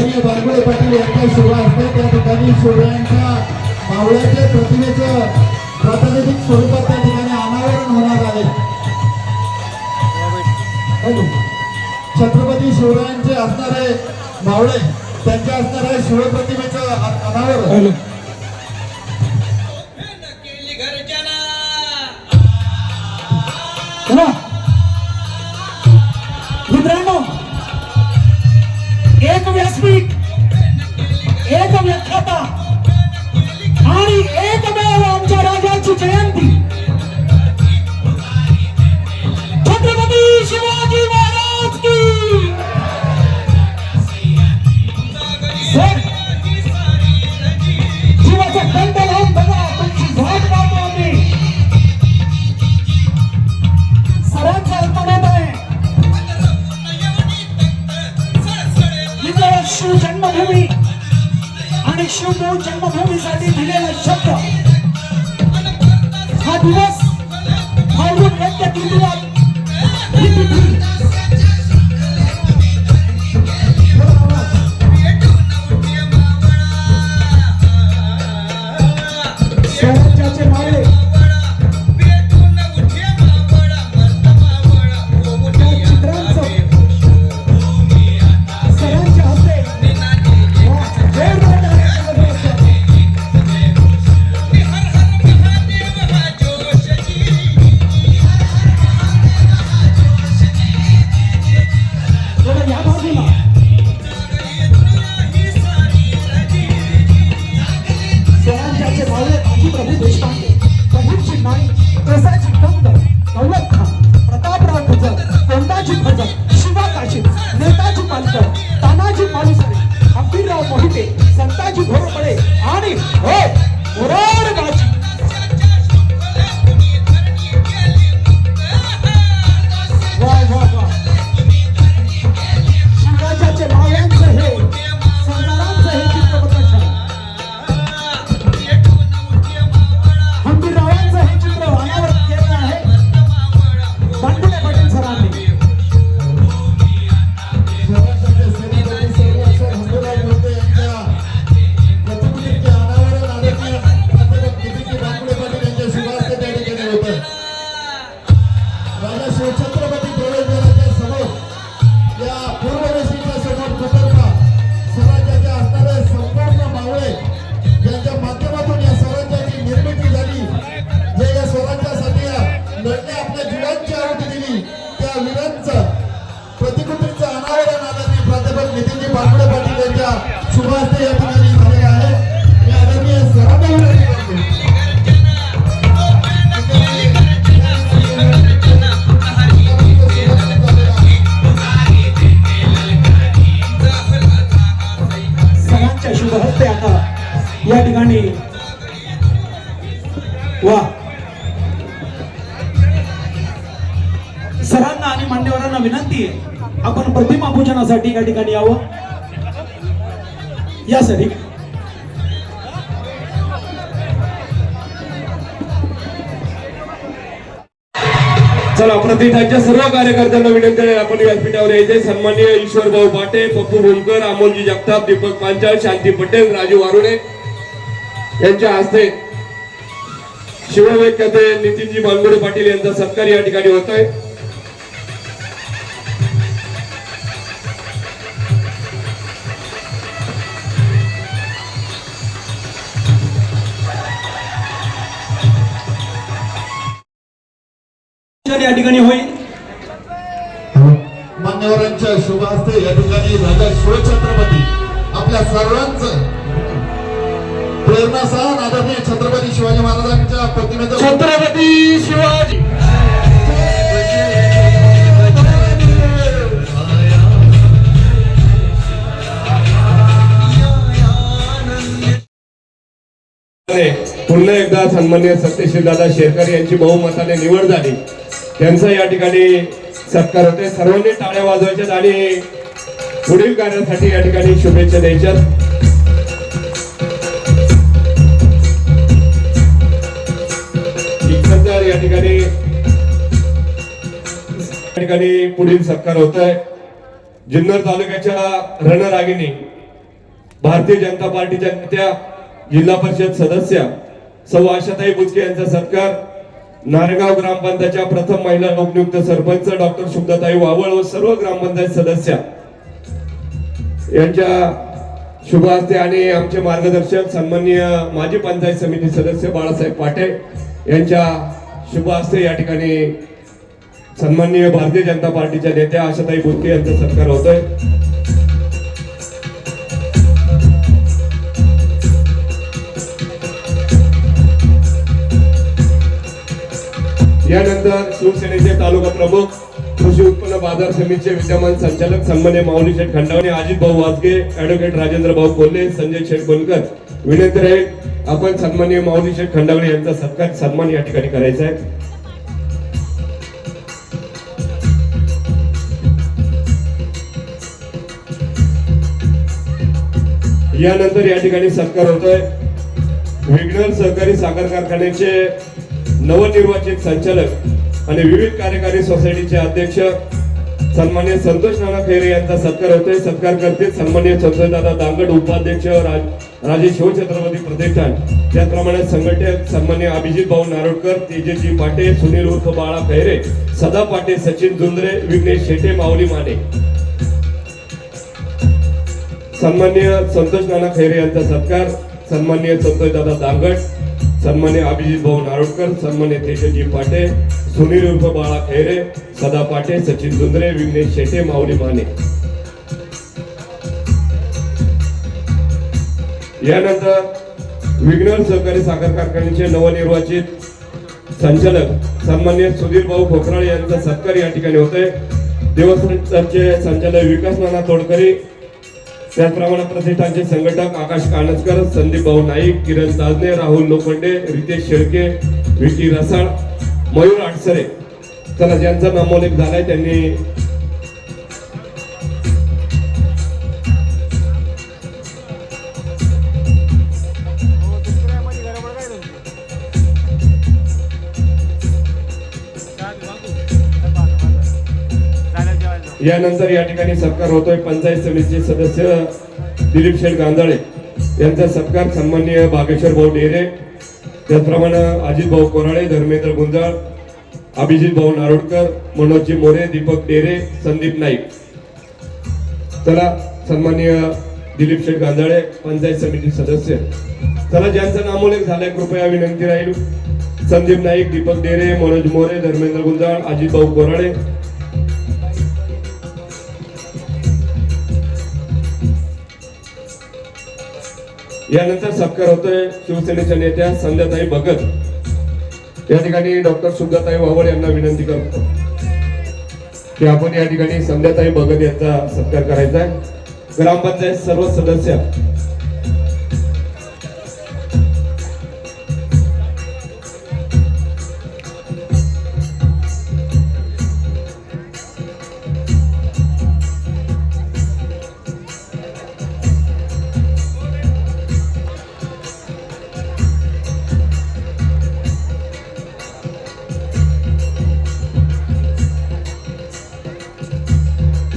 आदरणीय बारगुळे पाटील यांच्या शुभ असते त्या ठिकाणी शिवरायांच्या मावळ्याच्या प्रतिमेचं प्रातिनिधिक स्वरूपात त्या ठिकाणी अनावरण होणार आहे हॅलो. छत्रपती शिवरायांचे असणारे मावळे त्यांच्या असणाऱ्या शिवप्रतिमेचं अनावरण. मित्रांनो एक व्यासपीठ एक व्याख्याता आणि एकमेव आमच्या राजाची जयंती। आणि शिवभाऊ जन्मभूमीसाठी दिलेला शब्द. हा दिवस फाल्गुन वैद्य तिथीला तिथी राजा शिवछत्रपती समोर या समोर कुटुंबा असणारे संपूर्ण मावळे यांच्या माध्यमातून या स्वराज्याची निर्मिती झाली जे या स्वराज्यासाठी या लढणे आपल्या जीवांची आहुती दिली त्या प्रतिकृतीचं अनावरण आदरणीय प्राध्यापक नितीनजी बारगुडे पाटील यांच्या शुभ हस्ते या ठिकाणी या ठिकाणी. वा. सरांना आणि मान्यवरांना विनंती आहे आपण प्रतिमा पूजनासाठी या ठिकाणी यावं. या सरी चला प्रतिष्ठानच्या सर्व कार्यकर्त्यांना विनंती आहे आपण व्यासपीठावर यायचे सन्माननीय ईश्वरभाऊ पाटे पप्पू भोलकर अमोलजी जगताप दीपक पांचाळ शांती पटेल राजू वारुणे यांच्या हस्ते शिवव्यख्याते नितीनजी बांगोडे पाटील यांचा सत्कार या ठिकाणी होत आहे. या ठिकाणी होईल. मान्यवरांच्या शुभ हस्ते या ठिकाणी राजा शिवछत्रपती आपल्या सर्वांचं आदरणीय छत्रपती शिवाजी महाराजांच्या प्रतिमेचं छत्रपती शिवाजी. पुन्हा एकदा सन्मान्य सत्यशील दादा शेरकर यांची बहुमताने निवड झाली. त्यांचा या ठिकाणी सत्कार होते सर्वांनी टाळ्या वाजवायच्यात आणि पुढील कार्यासाठी या ठिकाणी शुभेच्छा द्यायच्यात. ठिकाणी पुढील सत्कार होत आहे जुन्नर तालुक्याच्या रणरागिणी भारतीय जनता पार्टीच्या नेत्या जिल्हा परिषद सदस्या सौ आशाताई बुचके यांचा सत्कार नारेगाव ग्रामपंचायतच्या प्रथम महिला लोकनियुक्त सरपंच डॉक्टर शुभदाताई वावळ व सर्व ग्रामपंचायत सदस्या यांच्या शुभ हस्ते आणि आमचे मार्गदर्शक सन्माननीय माजी पंचायत समिती सदस्य बाळासाहेब पाटे यांच्या शुभ हस्ते या ठिकाणी सन्माननीय भारतीय जनता पार्टीच्या नेत्या आशाताई बुचके यांचा सत्कार होतोय. यानंतर शिवसेनेचे तालुका प्रमुख कृषी उत्पन्न बाजार समितीचे विद्यमान संचालक सन्मान्य माऊली शेठ खंडावणे अजित भाऊ वाजगे ऍडव्होकेट राजेंद्र भाऊ कोल्हे संजय शेठ बोलकर विनंती राहील आपण सन्मान्य माऊली शेठ खंडावणे यांचा सत्कार सन्मान या ठिकाणी करायचा आहे. यानंतर या ठिकाणी सत्कार होतोय. विघ्नर सहकारी साखर कारखान्याचे नवनिर्वाचित संचालक आणि विविध कार्यकारी सोसायटीचे अध्यक्ष सन्मान्य संतोष नाना खैरे यांचा सत्कार होतोय. सत्कार करते सन्मान्य संतोषदादा दांगड उपाध्यक्ष राज राजे शिवछत्रपती प्रतिष्ठान. त्याचप्रमाणे संघटक सन्मान्य अभिजित भाऊ नारोडकर तेजस्वी पाटे सुनील उर्फ बाळा खैरे सदा पाटे सचिन जुंद्रे विघ्नेश शेटे माऊली माने. सन्मान्य संतोष नाना खैरे यांचा सत्कार सन्मान्य संतोष दादा दांगट सन्मान्य अभिजित भाऊ नारोडकर सन्मान्य तेजजी पाटे सुनील उर्फ बाळा खैरे सदा पाटे सचिन सुंदरे विघ्नेश शेटे माऊली माने. यानंतर विघ्नर सहकारी साखर कारखान्याचे नवनिर्वाचित संचालक सन्मान्य सुधीर भाऊ खोकराळे यांचा सत्कार या ठिकाणी होतोय. देवस्थानचे संचालक विकास नाना तोडकरी त्याचप्रमाणे प्रतिष्ठानचे संघटक आकाश कानसकर संदीप भाऊ नाईक किरण ताजने राहुल लोखंडे रितेश शेळके विकी रसाळ मयूर आडसरे. चला ज्यांचा नामोल्लेख झालाय त्यांनी यानंतर या ठिकाणी सत्कार होतोय. पंचायत समितीचे सदस्य दिलीप शेठ गांजाळे यांचा सत्कार सन्माननीय बागेश्वर भाऊ डेरे त्याचप्रमाणे अजित भाऊ कोराळे धर्मेंद्र गुंजाळ अभिजित भाऊ नारोडकर मनोजजी मोरे दीपक डेरे संदीप नाईक. चला सन्माननीय दिलीप शेठ गांजाळे पंचायत समिती सदस्य. चला ज्यांचं नामोल्लेख झालंय कृपया विनंती राहील. संदीप नाईक दीपक डेरे मनोज मोरे धर्मेंद्र गुंजाळ अजित भाऊ कोराळे यानंतर सत्कार होतोय. शिवसेनेच्या नेत्या संध्याताई भगत. या ठिकाणी डॉक्टर सुगताई वावळ यांना विनंती करतो की आपण या ठिकाणी संध्याताई भगत यांचा सत्कार करायचा आहे. ग्रामपंचायत सर्व सदस्य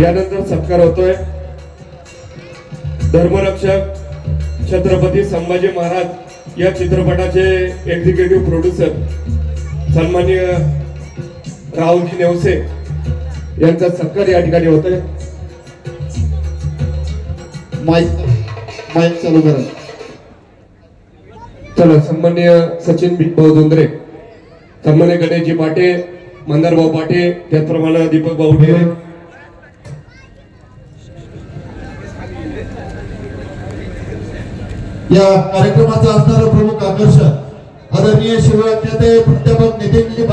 यानंतर सत्कार होतोय. धर्मरक्षक छत्रपती संभाजी महाराज या चित्रपटाचे एक्झिक्युटिव्ह प्रोड्युसर सन्माननीय राहुलजी नेवसे यांचा सत्कार या ठिकाणी होतोय. माईक माईक चालू करा. चला सन्माननीय सचिन भाऊ जोंद्रे सन्मान्य गणेशजी पाटे मंदार भाऊ पाटे त्याचप्रमाणे दीपक भाऊ ढेरे या कार्यक्रमाचं असणारं प्रमुख आकर्षण आदरणीय शिवराज्याचे प्राध्यापक नितीनजी